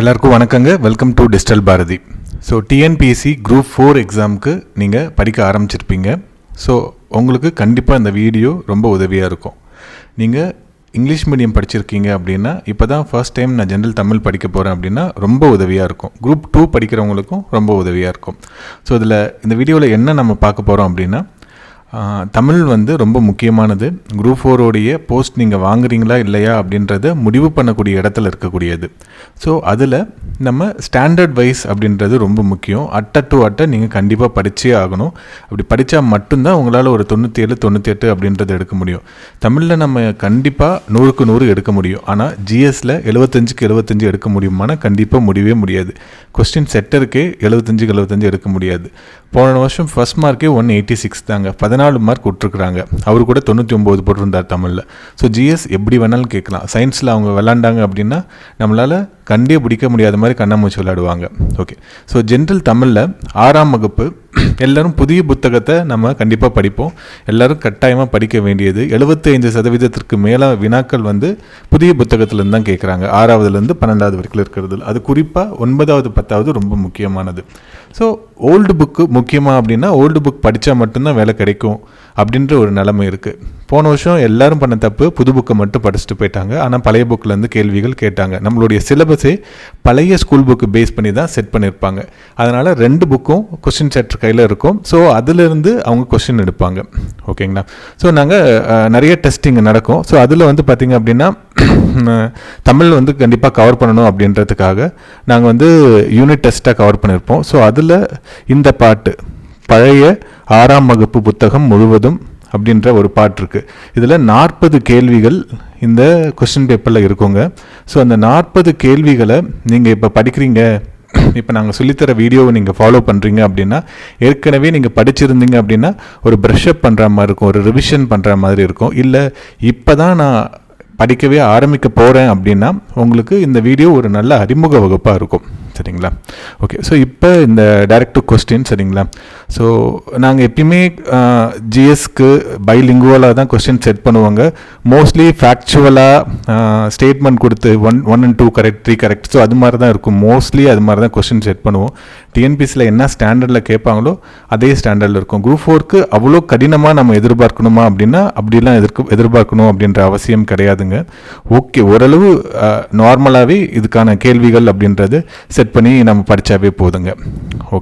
எல்லாருக்கும் வணக்கங்க. Welcome to digital Bharathi so TNPSC group four எக்ஸாமுக்கு நீங்கள் படிக்க ஆரம்பிச்சிருப்பீங்க. ஸோ உங்களுக்கு கண்டிப்பாக இந்த வீடியோ ரொம்ப உதவியாக இருக்கும். நீங்கள் இங்கிலீஷ் மீடியம் படிச்சிருக்கீங்க அப்படின்னா இப்போ தான் ஃபர்ஸ்ட் டைம் நான் ஜென்ரல் தமிழ் படிக்க போகிறேன் அப்படின்னா ரொம்ப உதவியாக இருக்கும். குரூப் டூ படிக்கிறவங்களுக்கும் ரொம்ப உதவியாக இருக்கும். ஸோ இதில் இந்த வீடியோவில் என்ன நம்ம பார்க்க போகிறோம் அப்படின்னா தமிழ் வந்து ரொம்ப முக்கியமானது. குரூப் ஃபோரோடைய போஸ்ட் நீங்கள் வாங்குறீங்களா இல்லையா அப்படின்றத முடிவு பண்ணக்கூடிய இடத்துல இருக்கக்கூடியது. ஸோ அதில் நம்ம ஸ்டாண்டர்ட் வைஸ் அப்படின்றது ரொம்ப முக்கியம். அட்டை டு அட்டை நீங்கள் கண்டிப்பாக படித்தே ஆகணும். அப்படி படித்தா மட்டும்தான் உங்களால் ஒரு தொண்ணூற்றி ஏழு தொண்ணூற்றி எட்டு அப்படின்றத எடுக்க முடியும். தமிழில் நம்ம கண்டிப்பாக நூறுக்கு நூறு எடுக்க முடியும். ஆனால் ஜிஎஸ்சில் எழுபத்தஞ்சுக்கு எழுபத்தஞ்சு எடுக்க முடியுமானா கண்டிப்பாக முடியவே முடியாது. கொஸ்டின் செட்டருக்கே எழுபத்தஞ்சுக்கு எழுபத்தஞ்சு எடுக்க முடியாது. போன வருஷம் ஃபர்ஸ்ட் மார்க்கே ஒன் எயிட்டி சிக்ஸ் தாங்க பதினாலு மார்க் விட்டுருக்குறாங்க. அவர் கூட தொண்ணூற்றி ஒம்பது போட்டிருந்தார் தமிழில். ஸோ ஜிஎஸ் எப்படி வேணாலும் கேட்கலாம். சயின்ஸில் அவங்க விளாண்டாங்க அப்படின்னா நம்மளால் கண்டே பிடிக்க முடியாத மாதிரி கண்ணாமூச்சி விளையாடுவாங்க. ஓகே ஸோ ஜென்ரல் தமிழில் ஆறாம் வகுப்பு எல்லோரும் புதிய புத்தகத்தை நம்ம கண்டிப்பாக படிப்போம். எல்லாரும் கட்டாயமாக படிக்க வேண்டியது. 75% சதவீதத்திற்கு மேலே வினாக்கள் வந்து புதிய புத்தகத்துலேருந்து தான் கேட்குறாங்க. ஆறாவதுலேருந்து பன்னெண்டாவது வரைக்கும் இருக்கிறது அது குறிப்பாக ஒன்பதாவது பத்தாவது ரொம்ப முக்கியமானது. ஸோ ஓல்டு புக்கு முக்கியமாக அப்படின்னா ஓல்டு புக் படித்தா மட்டும்தான் வேலை கிடைக்கும் அப்படின்ற ஒரு நிலைமை இருக்குது போன வருஷம் எல்லாரும் பண்ண தப்பு புது புக்கை மட்டும் படிச்சுட்டு போயிட்டாங்க. ஆனால் பழைய புக்கிலேருந்து கேள்விகள் கேட்டாங்க. நம்மளுடைய சிலபஸே பழைய ஸ்கூல் புக்கு பேஸ் பண்ணி தான் செட் பண்ணியிருப்பாங்க. அதனால் ரெண்டு புக்கும் கொஸ்டின் செட் கையில் இருக்கும். ஸோ அதிலிருந்து அவங்க கொஸ்டின் எடுப்பாங்க. ஓகேங்களா? ஸோ நாங்கள் நிறைய டெஸ்டிங் நடக்கும். ஸோ அதில் வந்து பார்த்திங்க அப்படின்னா தமிழ் வந்து கண்டிப்பாக கவர் பண்ணணும் அப்படின்றதுக்காக நாங்கள் வந்து யூனிட் டெஸ்ட்டாக கவர் பண்ணியிருப்போம். ஸோ அதில் இந்த பாட்டு பழைய ஆறாம் வகுப்பு புத்தகம் முழுவதும் அப்படின்ற ஒரு பாட்டு இருக்குது இதில் நாற்பது கேள்விகள் இந்த கொஸ்டின் பேப்பரில் இருக்குங்க. ஸோ அந்த நாற்பது கேள்விகளை நீங்கள் இப்போ படிக்கிறீங்க இப்போ நாங்கள் சொல்லித்தர வீடியோவை நீங்கள் ஃபாலோ பண்ணுறீங்க அப்படின்னா ஏற்கனவே நீங்கள் படிச்சிருந்தீங்க அப்படின்னா ஒரு ப்ரெஷ்அப் பண்ணுற மாதிரி இருக்கும் ஒரு ரிவிஷன் பண்ணுற மாதிரி இருக்கும். இல்லை இப்போ தான் நான் படிக்கவே ஆரம்பிக்க போகிறேன் அப்படின்னா உங்களுக்கு இந்த வீடியோ ஒரு நல்ல அறிமுக வகுப்பாக இருக்கும். சரிங்களா? ஓகே ஸோ இப்போ இந்த டைரக்ட் டு கொஸ்டின் சரிங்களா? ஸோ நாங்கள் எப்பயுமே ஜிஎஸ்க்கு பைலிங்குவலாக தான் கொஸ்டின் செட் பண்ணுவாங்க. மோஸ்ட்லி ஃபேக்சுவலாக ஸ்டேட்மெண்ட் கொடுத்து one one and two correct three correct so அது மாதிரி தான் இருக்கும். மோஸ்ட்லி அது மாதிரி தான் கொஸ்டின் செட் பண்ணுவோம். டிஎன்பிசியில் என்ன ஸ்டாண்டர்டில் கேட்பாங்களோ அதே ஸ்டாண்டர்டில் இருக்கும். குரூப் ஃபோருக்கு அவ்வளோ கடினமாக நம்ம எதிர்பார்க்கணுமா அப்படின்னா அப்படிலாம் எதிர்க்கு எதிர்பார்க்கணும் அப்படின்ற அவசியம் கிடையாதுங்க. ஓகே ஓரளவு நார்மலாகவே இதுக்கான கேள்விகள் அப்படின்றது செட் பண்ணி நம்ம படித்தாவே போதுங்க. ஓகே.